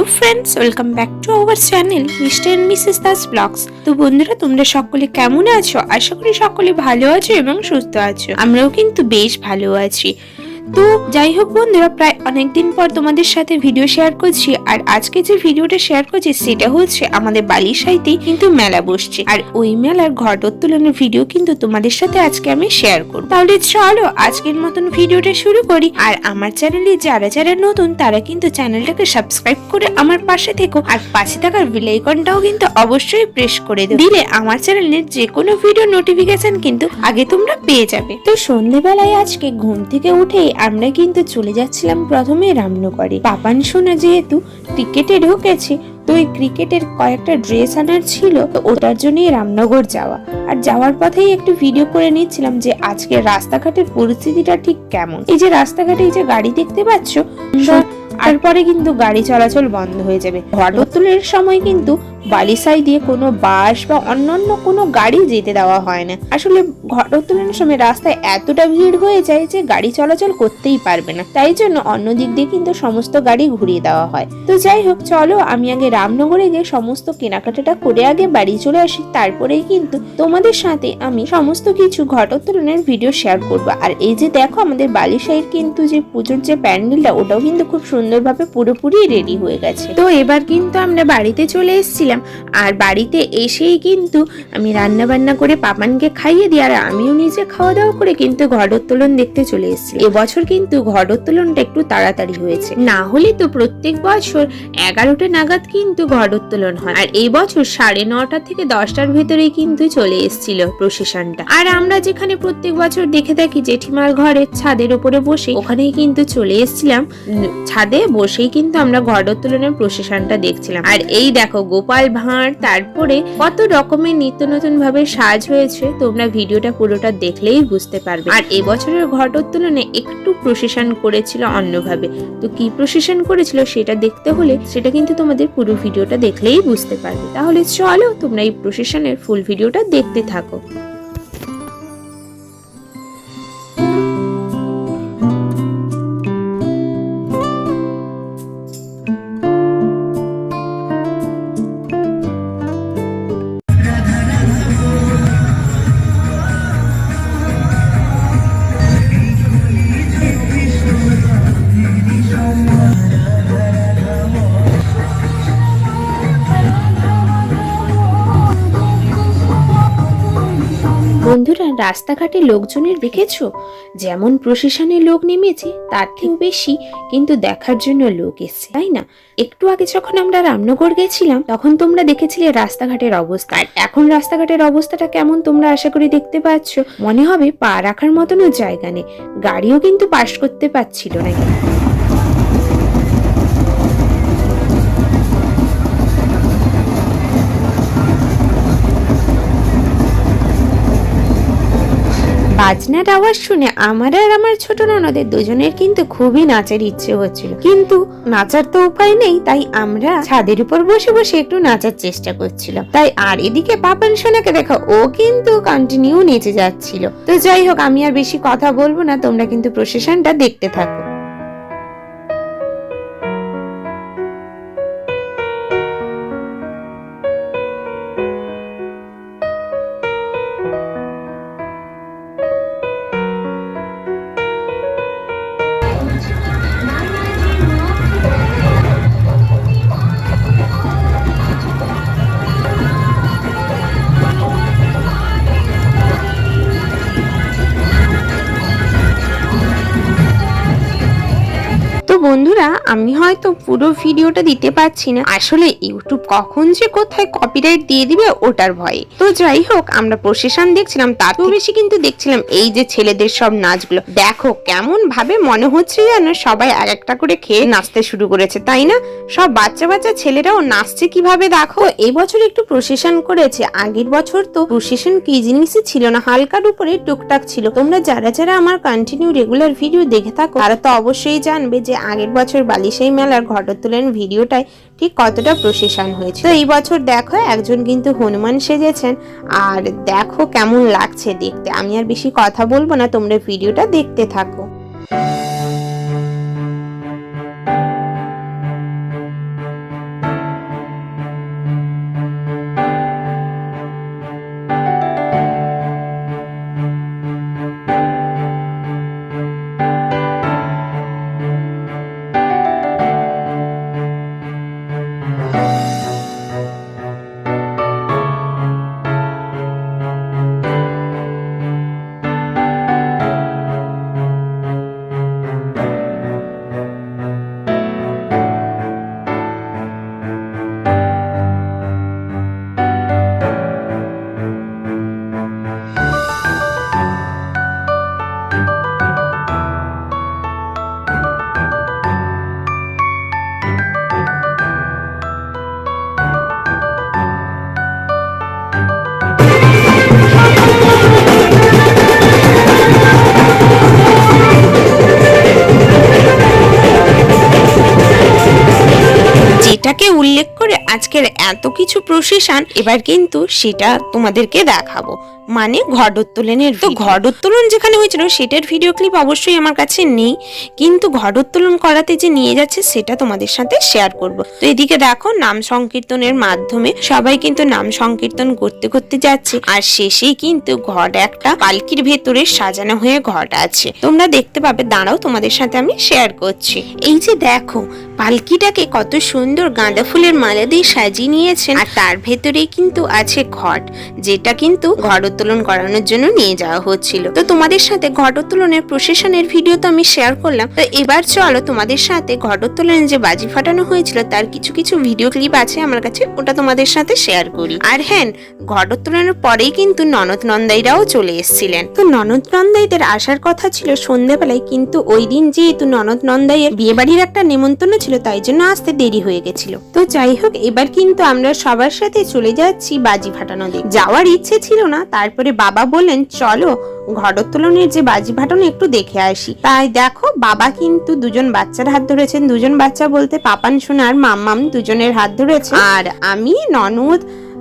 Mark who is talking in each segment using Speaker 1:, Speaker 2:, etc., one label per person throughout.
Speaker 1: Hello friends, welcome back to our channel mister and missus Das vlogs. তো বন্ধুরা, তোমরা সকলে কেমন আছো? আশা করি সকলে ভালো আছো এবং সুস্থ আছো। আমরাও কিন্তু বেশ ভালো আছি। তো যাই হোক বন্ধুরা, প্রায় অনেকদিন পর তোমাদের সাথে ভিডিও শেয়ার করছি, আর আজকে যে ভিডিওটা শেয়ার করছি সেটা হচ্ছে আমাদের বালিশাইতেই কিন্তু মেলা বসছে। আর ওই মেলার ঘটোত্তোলনের ভিডিও কিন্তু তোমাদের সাথে আজকে আমি শেয়ার করব। তাহলে চলো আজকের মতন ভিডিওটা শুরু করি, আর আমার চ্যানেলে যারা যারা নতুন, তারা কিন্তু চ্যানেলটাকে সাবস্ক্রাইব করে আমার পাশে থেকো, আর পাশে থাকার বেল আইকনটাও কিন্তু অবশ্যই প্রেস করে দেবে। দিলে আমার চ্যানেলের যে কোনো ভিডিও নোটিফিকেশন কিন্তু আগে তোমরা পেয়ে যাবে। তো সন্ধেবেলায় আজকে ঘুম থেকে উঠেই আমরা কিন্তু চলে যাচ্ছিলাম প্রথমে রামনগরে। পাপান সোনা যেহেতু ক্রিকেটে ঢুকেছে তো ওই ক্রিকেটের কয়েকটা ড্রেস আনার ছিল তো ওটার জন্যই রামনগর যাওয়া। আর যাওয়ার পথেই একটু ভিডিও করে নিচ্ছিলাম যে আজকে রাস্তাঘাটের পরিস্থিতিটা ঠিক কেমন। এই যে রাস্তাঘাটে এই যে গাড়ি দেখতে পাচ্ছ তারপরে কিন্তু গাড়ি চলাচল বন্ধ হয়ে যাবে। ঘটোত্তোলনের সময় কিন্তু বালিসাই দিয়ে কোনো বাস বা অন্যান্য কোনো গাড়ি যেতে দেওয়া হয় না। আসলে ঘটোত্তোলনের সময় রাস্তায় এতটা ভিড় হয়ে যায় যে গাড়ি চলাচল করতেই পারবে না। তাই জন্য অন্য দিক দিয়ে কিন্তু সমস্ত গাড়ি ঘুরিয়ে দেওয়া হয়। তো যাই হোক, চলো আমি আগে রামনগরে গিয়ে সমস্ত কেনাকাটাটা করে আগে বাড়ি চলে আসি। তারপরেই কিন্তু তোমাদের সাথে আমি সমস্ত কিছু ঘটোত্তোলনের ভিডিও শেয়ার করব। আর এই যে দেখো, আমাদের বালিশাইয়ের কিন্তু যে পুজোর যে প্যান্ডেলটা, ওটাও কিন্তু খুব সুন্দরভাবে পুরোপুরি রেডি হয়ে গেছে। তো এবার কিন্তু আমরা বাড়িতে চলে এসেছিলাম। আর বাড়িতে এসেই কিন্তু আমি রান্না বান্না করে পাপানকে খাইয়ে দিই, আর আমিও নিজে খাওয়া দাওয়া করে কিন্তু ঘটোত্তোলন দেখতে চলে এসেছি। এবছর কিন্তু ঘটোত্তোলনটা একটু তাড়াতাড়ি হয়েছে। না হলে তো প্রত্যেক বছর এগারোটা নাগাদ কিন্তু ঘটোত্তোলন হয়। আর এই বছর সাড়ে নটা থেকে দশটার ভেতরেই কিন্তু চলে এসেছিল প্রসেশনটা। আর আমরা যেখানে প্রত্যেক বছর দেখে থাকি জেঠিমার ঘরের ছাদের উপরে বসে, ওখানেই কিন্তু চলে এসেছিলাম। ছাদে বসেই কিন্তু আমরা ঘটোত্তোলনের প্রসেশনটা দেখছিলাম। আর এই দেখো গোপাল ভাঁড়, তারপরে কত রকমের নিত্য নতুন ভাবে সাজ হয়েছে, তোমরা ভিডিওটা পুরোটা দেখলেই বুঝতে পারবে। আর এবছরের ঘটোত্তোলনে একটু প্রসেশন করেছিল অন্যভাবে। তো কি প্রসেশন করেছিল সেটা দেখতে হলে সেটা কিন্তু তোমাদের পুরো ভিডিওটা দেখলেই বুঝতে পারবে। তাহলে চলো তোমরা এই প্রসেশনের ফুল ভিডিওটা দেখতে থাকো। বন্ধুরা, রাস্তাঘাটে লোকজনের দেখেছ? যেমন প্রশাসনে লোক নেমেছে, তার ঠিক বেশি কিন্তু দেখার জন্য লোক এসছে, তাই না? একটু আগে যখন আমরা রামনগর গেছিলাম, তখন তোমরা দেখেছিলে রাস্তাঘাটের অবস্থা। এখন রাস্তাঘাটের অবস্থাটা কেমন তোমরা আশা করি দেখতে পাচ্ছ? মনে হবে পা রাখার মতনও জায়গা নেই। গাড়িও কিন্তু পাশ করতে পারছিল না। বাজনার আওয়াজ শুনে আমার আর আমার ছোট ননদের দুজনের কিন্তু খুবই নাচের ইচ্ছে হচ্ছিল। কিন্তু নাচার তো উপায় নেই, তাই আমরা ছাদের উপর বসে বসে একটু নাচার চেষ্টা করছিলাম। তাই আর এদিকে পাপান সোনাকে দেখো, ও কিন্তু কন্টিনিউ নেচে যাচ্ছিল। তো যাই হোক, আমি আর বেশি কথা বলব না, তোমরা কিন্তু প্রসেশনটা দেখতে থাকো। বন্ধুরা, আমি হয়তো পুরো ভিডিওটা দিতে পারছি না। আসলে ইউটিউব কখন যে কোথায় কপিরাইট দিয়ে দিবে ওটার ভয়ে। তো যাই হোক, আমরা প্রসেশন দেখছিলাম তাতেও বেশি কিন্তু দেখছিলাম এই যে ছেলেদের সব নাচগুলো। দেখো কেমন ভাবে মনে হচ্ছে যেন সবাই এক একটা করে খেয়ে নাচতে শুরু করেছে, তাই না? সব বাচ্চা বাচ্চা ছেলেরাও নাচছে কীভাবে দেখো? এবছর একটু প্রসেশন করেছে, আগের বছর তো প্রসেশন কি জিনিসই ছিল না, হালকার উপরে টুকটাক ছিল। তোমরা যারা যারা আমার কন্টিনিউ রেগুলার ভিডিও দেখে থাকো, তারা তো অবশ্যই জানবে যে আগের বছর বালিশাই মেলার ঘটোত্তোলন ভিডিওটায় ঠিক কতটা প্রসেশন হয়েছে। তো এই বছর দেখো একজন কিন্তু হনুমান সেজেছেন, আর দেখো কেমন লাগছে দেখতে। আমি আর বেশি কথা বলব না, তোমরা ভিডিওটা দেখতে থাকো। সেটাকে উল্লেখ করে আজকের এত কিছু প্রসেশন এবার কিন্তু সেটা তোমাদেরকে দেখাবো। মানে ঘটোত্তোলনের তো ঘটোত্তোলন যেখানে হয়েছিল সেটার ভিডিও ক্লিপ অবশ্যই আমার কাছে নেই। কিন্তু ঘটোত্তোলন করাতে যে নিয়ে যাচ্ছে সেটা তোমাদের সাথে শেয়ার করব। তো এদিকে দেখো নাম সংকীর্তনের মাধ্যমে সবাই কিন্তু নাম সংকীর্তন করতে করতে যাচ্ছে। আর শেষেই কিন্তু ঘট একটা পালকির ভেতরে সাজানো হয়ে ঘট আছে। তোমরা দেখতে পাবে দাঁড়াও তোমাদের সাথে আমি শেয়ার করছি। এই যে দেখো পালকিটাকে কত সুন্দর গাঁদা ফুলের মালা দিয়ে সাজিয়ে নিয়েছেন। আর তার ভেতরেই কিন্তু আছে ঘট, যেটা কিন্তু ঘটোত্তোলন করানোর জন্য নিয়ে যাওয়া হচ্ছিল। তো তোমাদের সাথে ঘটোত্তোলনের প্রসেশনের ভিডিও তো আমি শেয়ার করলাম। তো এবার চলো তোমাদের সাথে ঘটোত্তোলনে যে বাজি ফাটানো হয়েছিল, তার কিছু কিছু ভিডিও ক্লিপ আছে আমার কাছে, ওটা তোমাদের সাথে শেয়ার করি। আর হ্যাঁ ঘটোত্তোলনের পরেই কিন্তু ননদ নন্দাইরাও চলে এসেছিলেন। তো ননদ নন্দাইদের আসার কথা ছিল সন্ধেবেলায়, কিন্তু ওই দিন যেহেতু ননদ নন্দাইয়ের বিয়ে বাড়ির একটা নেমন্তন্ন ছিল, তাই জন্য আসতে দেরি হয়ে গেছিল। তো যাই হোক, এবার কিন্তু আমরা সবার সাথে চলে যাচ্ছি বাজি ফাটানো দিক যাওয়ার ইচ্ছে ছিল না, তারপরে বাবা বললেন, চলো ঘটোত্তোলনের যে বাজি ফাটানো একটু দেখে আসি। তাই দেখো, বাবা কিন্তু দুজন বাচ্চার হাত ধরেছেন। দুজন বাচ্চা বলতে পাপান সোনার মাম্মাম দুজনের হাত ধরেছে। আর আমি, ননদ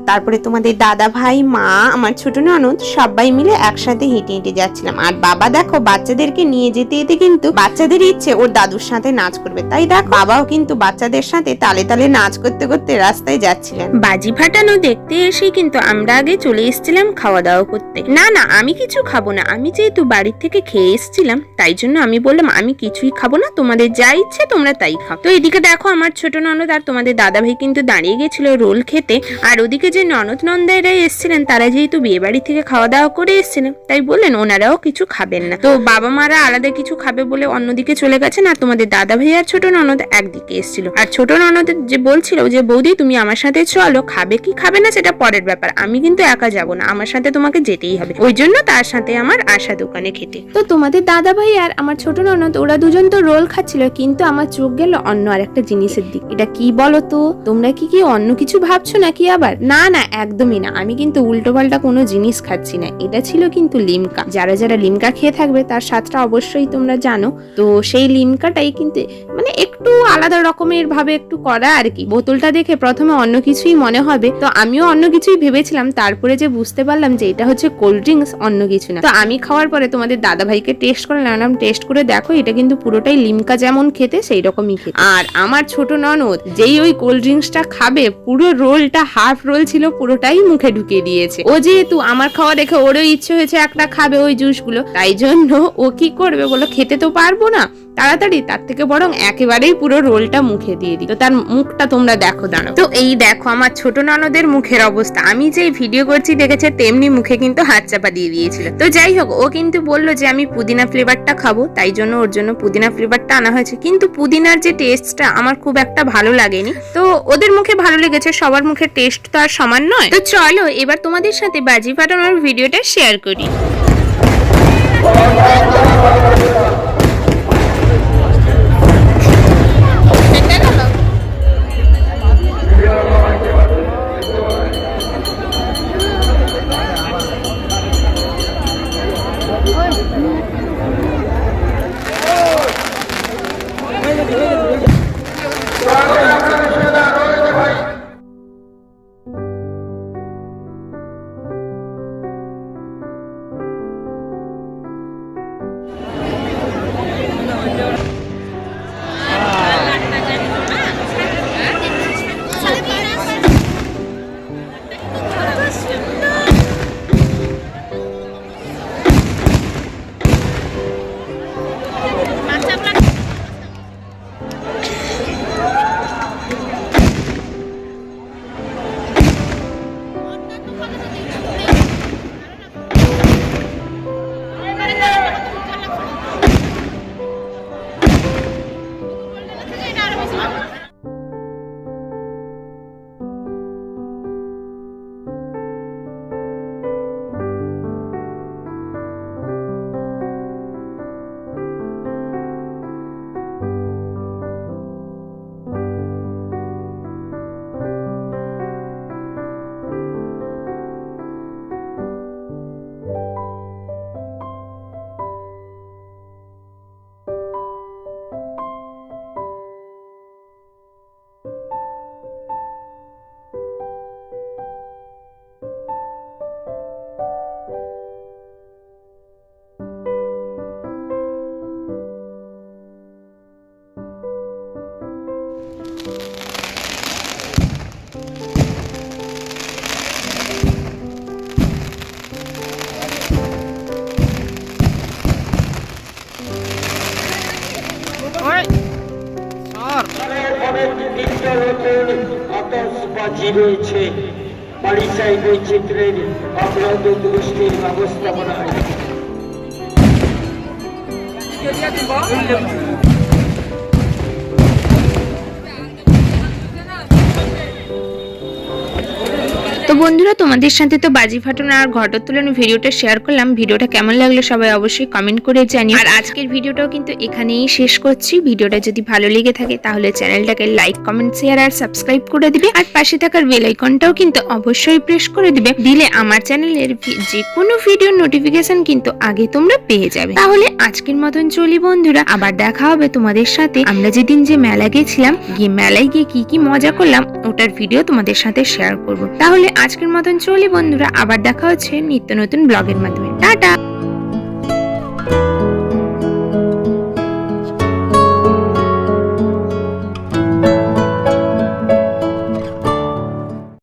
Speaker 1: তারপরে তোমাদের দাদা ভাই, মা, আমার ছোট ননদ, সবাই মিলে একসাথে হেঁটে হেঁটে যাচ্ছিলাম। আর বাবা দেখো, বাচ্চাদেরকে নিয়ে যেতে যেতে কিন্তু বাচ্চাদের ইচ্ছে ওর দাদুর সাথে নাচ করবে। তাই দেখ, বাবাও কিন্তু বাচ্চাদের সাথে তালে তালে নাচ করতে করতে রাস্তায় যাচ্ছিলেন। বাজি ফাটানো দেখতে এসেই কিন্তু আমরা আগে চলে এসেছিলাম খাওয়া দাওয়া করতে। না না, আমি কিছু খাব না। আমি যেহেতু বাড়ির থেকে খেয়ে এসেছিলাম, তাই জন্য আমি বললাম, আমি কিছুই খাব না, তোমাদের যা ইচ্ছে তোমরা তাই খাও। তো এদিকে দেখো, আমার ছোট ননদ আর তোমাদের দাদা ভাই কিন্তু দাঁড়িয়ে গেছিল রোল খেতে। আর ওদিকে যে ননদ নন্দাইরা এসেছিলেন, তারা যেহেতু বিয়ে বাড়ি থেকে খাওয়া দাওয়া করে এসেছিলেন, তাই বললেন ওনারাও কিছু খাবেন না। তো বাবা মারা আলাদা কিছু খাবে বলে অন্যদিকে চলে গেছেন আর তোমাদের দাদা ভাই আর ছোট ননদ একদিকে এসেছিল। আর ছোট ননদ যে বলছিল যে, বৌদি, তুমি আমার সাথে চলো, খাবে কি খাবে না সেটা পরের ব্যাপার। আমি কিন্তু একা যাব না, আমার সাথে তোমাকে যেতেই হবে। ওই জন্য তার সাথে আমার আশা দোকানে খেতে।
Speaker 2: তো তোমাদের দাদা ভাই আর আমার ছোট ননদ, ওরা দুজন তো রোল খাচ্ছিল, কিন্তু আমার চোখ গেল অন্য আরেকটা জিনিসের দিক। এটা কি বলো তো তোমরা কি কি অন্য কিছু ভাবছ নাকি আবার? না না, একদমই না। আমি কিন্তু উল্টো পাল্টা কোনো জিনিস খাচ্ছি না। এটা ছিল কিন্তু লিমকা। যারা যারা লিমকা খেয়ে থাকবে, তার স্বাদটা অবশ্যই তোমরা জানো। তো সেই লিমকাটাই কিন্তু মানে একটু আলাদা রকমের ভাবে একটু করা আর কি। বোতলটা দেখে প্রথমে অন্য কিছুই মনে হবে। তো আমিও অন্য কিছুই ভেবেছিলাম। তারপরে যে বুঝতে পারলাম যে এটা হচ্ছে কোল্ড ড্রিঙ্কস, অন্য কিছু না। তো আমি খাওয়ার পরে তোমাদের দাদা ভাইকে টেস্ট করে নিলাম টেস্ট করে দেখো, এটা কিন্তু পুরোটাই লিমকা যেমন খেতে সেই রকমই খেতে। আর আমার ছোট ননদ যেই ওই কোল্ড ড্রিঙ্কসটা খাবে, পুরো রোলটা, হাফ রোল ছিল পুরোটাই মুখে ঢুকিয়ে দিয়েছে। ও যেহেতু আমার খাওয়া দেখে ওরও ইচ্ছে হয়েছে একটা খাবে ওই জুসগুলো, তাই জন্য ও কি করবে বলো? খেতে তো পারব না। তাড়াতাড়ি, তার থেকে বরং একেবারেই পুরো রোলটা মুখে দিয়ে দিই। তো তার মুখটা তোমরা দেখো দাঁড়ো তো এই দেখো আমার ছোট ননদের মুখের অবস্থা। আমি যে ভিডিও করছি, দেখেছে, তেমনি মুখে কিন্তু হাত চাপা দিয়ে দিয়েছিল। তো যাই হোক, ও কিন্তু বলল যে, আমি পুদিনা ফ্লেভারটা খাব। তাই জন্য ওর জন্য পুদিনা ফ্লেভারটা আনা হয়েছে। কিন্তু পুদিনার যে টেস্টটা আমার খুব একটা ভালো লাগেনি। তো ওদের মুখে ভালো লেগেছে, সবার মুখে টেস্ট তো আর সমান নয়। তো চলো, এবার তোমাদের সাথে বাজি ফাটানোর ভিডিওটা শেয়ার করি।
Speaker 3: আতসবাজি রয়েছে বাড়িচাই বৈচিত্রের অপরাধ অগ্রদূত ব্যবস্থাপনা ব্যবস্থাপনায়
Speaker 1: তো বন্ধুরা, তোমাদের সাথে তো বাজি ফাটানো আর ঘটোত্তোলন ভিডিওটা শেয়ার করলাম। ভিডিওটা কেমন লাগল সবাই অবশ্যই কমেন্ট করে জানিও। আর আজকের ভিডিওটাও কিন্তু এখানেই শেষ করছি। ভিডিওটা যদি ভালো লেগে থাকে তাহলে চ্যানেলটাকে লাইক কমেন্ট শেয়ার আর সাবস্ক্রাইব করে দিবে। আর পাশে থাকার বেল আইকনটাও কিন্তু অবশ্যই প্রেস করে দিবে। দিলে আমার চ্যানেলের যে কোনো ভিডিওর নোটিফিকেশন কিন্তু আগে তোমরা পেয়ে যাবে। তাহলে আজকের মতন চলি বন্ধুরা। আবার দেখা হবে তোমাদের সাথে। আমরা যেদিন যে মেলা গেছিলাম, গিয়ে মেলায় গিয়ে কি কি মজা করলাম, ওটার ভিডিও তোমাদের সাথে শেয়ার করব। তাহলে আজকের মতন চলি বন্ধুরা আবার দেখা হচ্ছে নিত্য নতুন ব্লগের মাধ্যমে। টাটা!